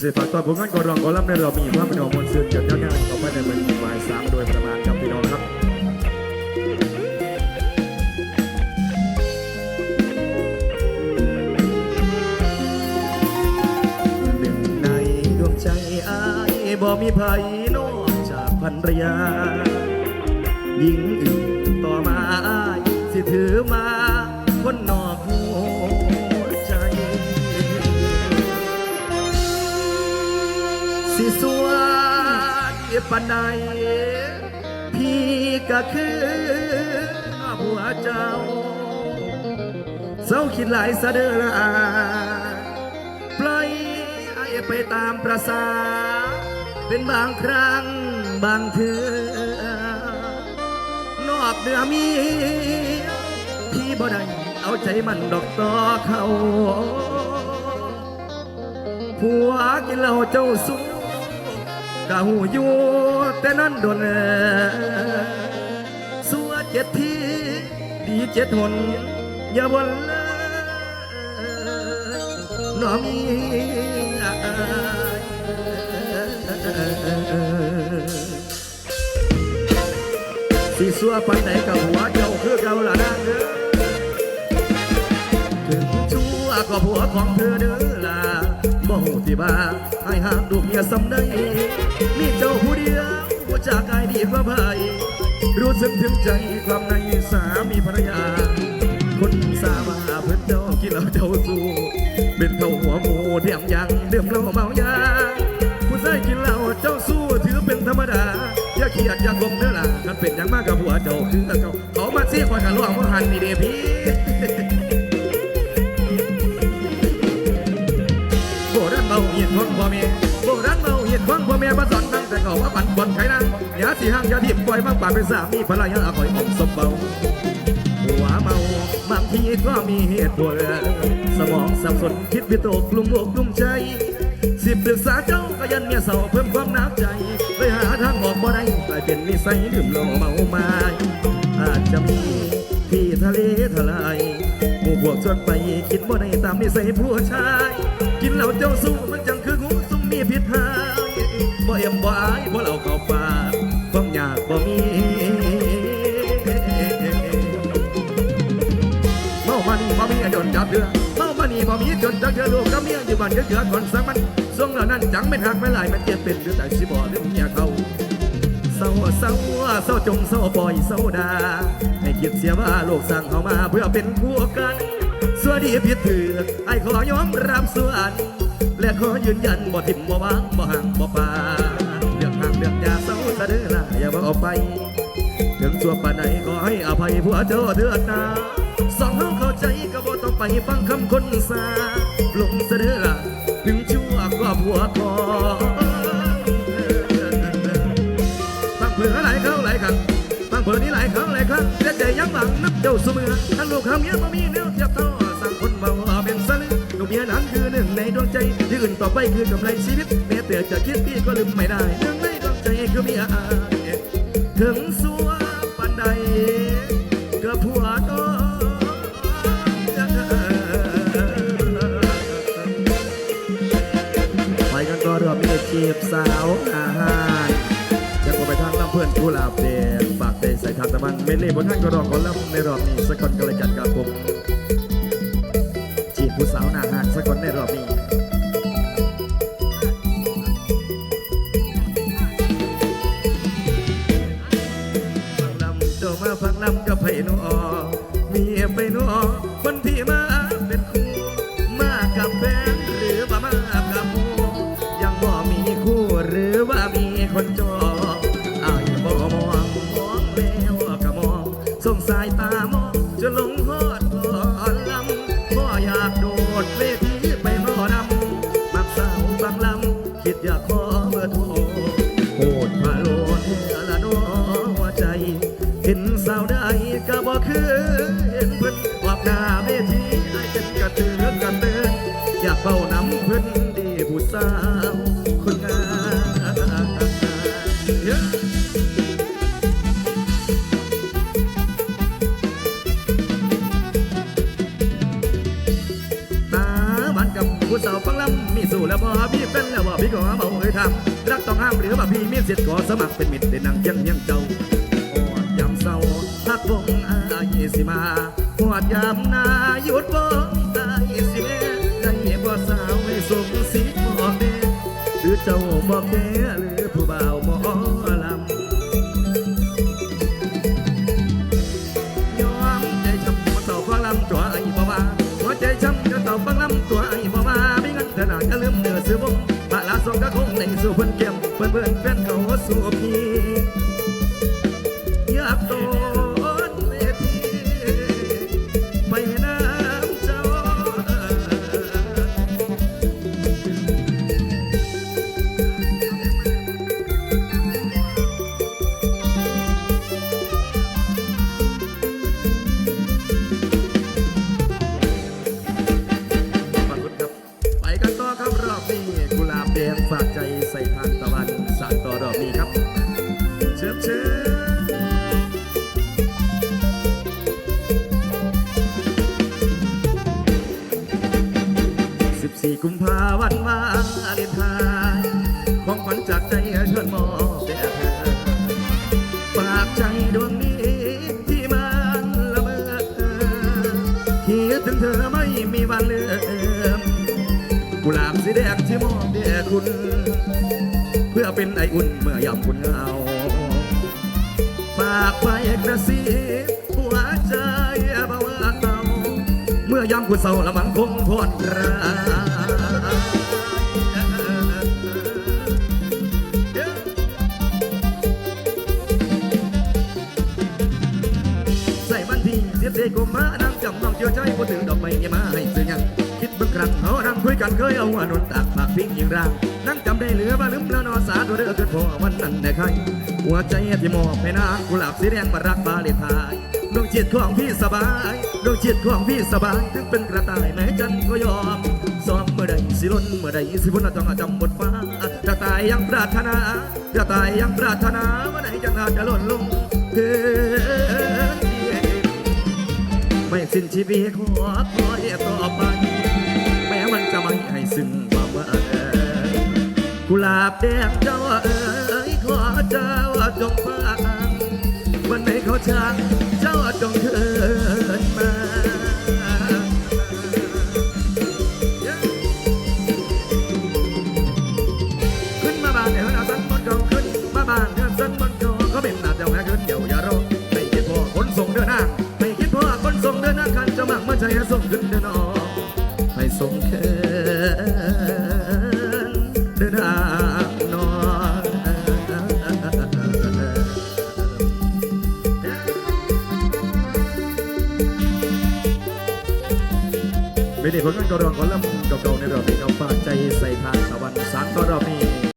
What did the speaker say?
สิฝากตอนผมงั้นก็รองก็รับในรอบมีภาพเป็นออกมวลสื่อเกี่ยวกับงานต่อไปในวันบ่ายสามโดยประมาณครับพี่น้องครับหนึ่งในดวงใจอายบ่มีภัยนอกจากภรรยาหญิงอื่นต่อมาอายสิถือมา ปันใดพี่ก็คือหัวเจ้าเศร้าคิดหลายสะเดือละปล่อยไอ้ไปตามประสา เป็นบางครั้งบางเทือนอกเดือมี พี่บ่ได้เอาใจมันดอกต่อเขาผัวกินเหล้าเจ้าสู้ กะหูอยู่แต่นั้นโดนสัวเจ็ดทีดีเจ็ดหนอย่าบ่นน้อมีสิสัวปันไหนกับหัวเจ้าคือเก่าละนางเด้อถึงชั่วก็ผัวของเธอเด้อ หูที่บ้าให้หากดูเมียสำได้มีเจ้าผู้เดียวผู้จากกายดีกว่าไผรู้สึกถึงใจความในสามีภรรยา คนสามาเพิ่นเจ้ากินเหล้าเจ้าสู้เป็นเท่าหัวหมูเทียมยังเดื่มเหล้าเมายาผู้ชายกินเหล้าเจ้าสู้ถือเป็นธรรมดาอย่าเขียดอย่ากลมเด้อล่ะกันเป็นอย่างมากกับผัวเจ้าคือเก่าเขามาเสียคอยกันล่วงว่าหันนี่เดพี่ เมาเห็นคนพ่อแม่มาสอนตั้งแต่เก่าว่าปั่นบอลไข่นางย่าสีห้างยาดิบปล่อยมากป่าเป็นสามีภรรยาคอยอมสมเบาหัวเมาบางทีก็มีเหตุผลสมองสับสนคิดวิตกกลุ่มอกกลุ่มใจสิบปรึกษาเจ้าก็ยันเมียเศร้าเพิ่มความหนักใจเลยหาทางออกบ่ได้กลายเป็นนิสัยดื่มเหล้าเมาไมาอาจจะมีที่ทะเลทลายหมู่พวกชวนไปคิดว่ได้ตามนิสัยผู้ชายายบ่เหล้าเข้าปากความอยากบ่มีเมามันบ่มีจนจับเดือเมามันนี่บ่มีจนจับเดือลูกกับเมียอยู่บ้านเดือดๆก่อนสักมันช่วงเหล่านั้นจังไม่หักไม่หลายมันเจ็บเป็นหรือแต่สิบ่เรื่อเมียเขาเศร้าเศร้าเศร้าจงเศร้าปล่อยเศร้าดาให้คิดเสียว่าโลกสั่งเขามาเพื่อเป็นคู่กันสวัสดีผิดถือไอ้ขอยอมรับส่วนและขอยืนยันบ่ทิมบ่วางบ่ห่างบ่ปา รื่องห่างเรื่องยาเศร้าสะเดือละอย่าบ่เอาไป ถึงชั่วปานใดก็ให้อภัยผัวเจ้าเดือดนาสองเฮาเข้าใจก็บ่ต้องไปฟังคำคนสาลงสะเดือละถึงชั่วก็ผัวขอตั้งเผื่อหลายครั้งหลายครั้งตั้งเผื่อนี้หลายครั้งหลายครั้งเสียใจยังหลังนับเจ้าเสมอทั้งลูกคำเมียบ่มีแนวเทียบเท่าสั่งคนเบาเป็นสลึงลูกเมียนั้นคือหนึ่งในดวงใจที่อื่นต่อไปคือกำไรชีวิตแม้แต่จะคิดพี่ก็ลืมไม่ได้ หนึ่งในดวงใจคือมีอายถึงสัวปันใดก็ผัวน้ไปกันก็ริ่มมีจีบสาวอาหารจะก็ไปทางลำเพื่อนกุหลาบแดงฝากใจใส่ทางตะวันเมลี่บนท่านก็รองคนลำในรอบนี้สักคนก็เลยจัดการผมจีบผู้สาวหน้าหางสักคนในรอบนี้ มาฟังลำกับไผ่นอมีไปนอคนที่มาเป็นคู่ มากับแฟนหรือว่ามากับหมูยังบ่มีคู่หรือว่ามีคนจองอ้ายบ่มองมองแล้วก็มองส่งสายตาม คือเห็นเพิ่นออกหน้าเวทีได้เป็นกระตือกระเตือนอยากเฝ้านำเพิ่นดีผู้สาวคนงามเฮ้ยตาบ้านกับผู้ผู้สาวฟังลำมีสู่แล้วบ่พี่เป็นแล้วบ่พี่ก็เบาเคยทำรักต้องห้ามหรือว่าพี่มีสิทธิ์ขอสมัครเป็นมิตรได้นั่งเคียงเฮียงจอ หอดยามนาหยุดบ้องตายสิแม่ได้บ่สาวให้ส่งสีบอกเด้หรือเจ้าบอกแก่หรือผู้บ่าว ฝากใจใส่ทานตะวันสานต่อรอกนี้ครับ เชิญเชิญสิบสี่กุมภาวันวาเลนไทน์ของขวัญจากใจชวนมอง สีแดงที่มอบแด่คุณ เพื่อเป็นไออุ่นเมื่อยามคุณเหงาฝากไปกระซิบหัวใจเบาเบาเมื่อยามคุณเศร้าละมังคงพอดรา กันเคยเอาวนนตากปากพิงยิงร่างนั่งจำได้เหลือว่าลืมแล้วนอสาตัวเด้อเกิดพอวันนั้นได้ใครหัวใจที่มอบให้นางกุหลาบสีแดงมารักบาเลนไทายดวงจิตของพี่สบายดวงจิตของพี่สบายถึงเป็นกระต่ายแม้จันก็ยอมซ้อมเมื่อใดสิล้นเมื่อใดสิพ้นต้องจำบทฟ้ากระต่ายยังปรารถนากระต่ายยังปรารถนาเมื่อไหนจะนาจะล่นลงเฮ้ยไม่สิ้นชีวิตขอคอยต่อไป ไม่ให้ซึ้งความว่ากุหลาบแดงเจ้าเอ๋ยขอเจ้าจงฟังวันไหนเขาช้างเจ้าจงเชิญมา ไม่ได้ผลงานกระรองขอลำเก่าๆในรอบนี้เราฝากใจใส่ทาน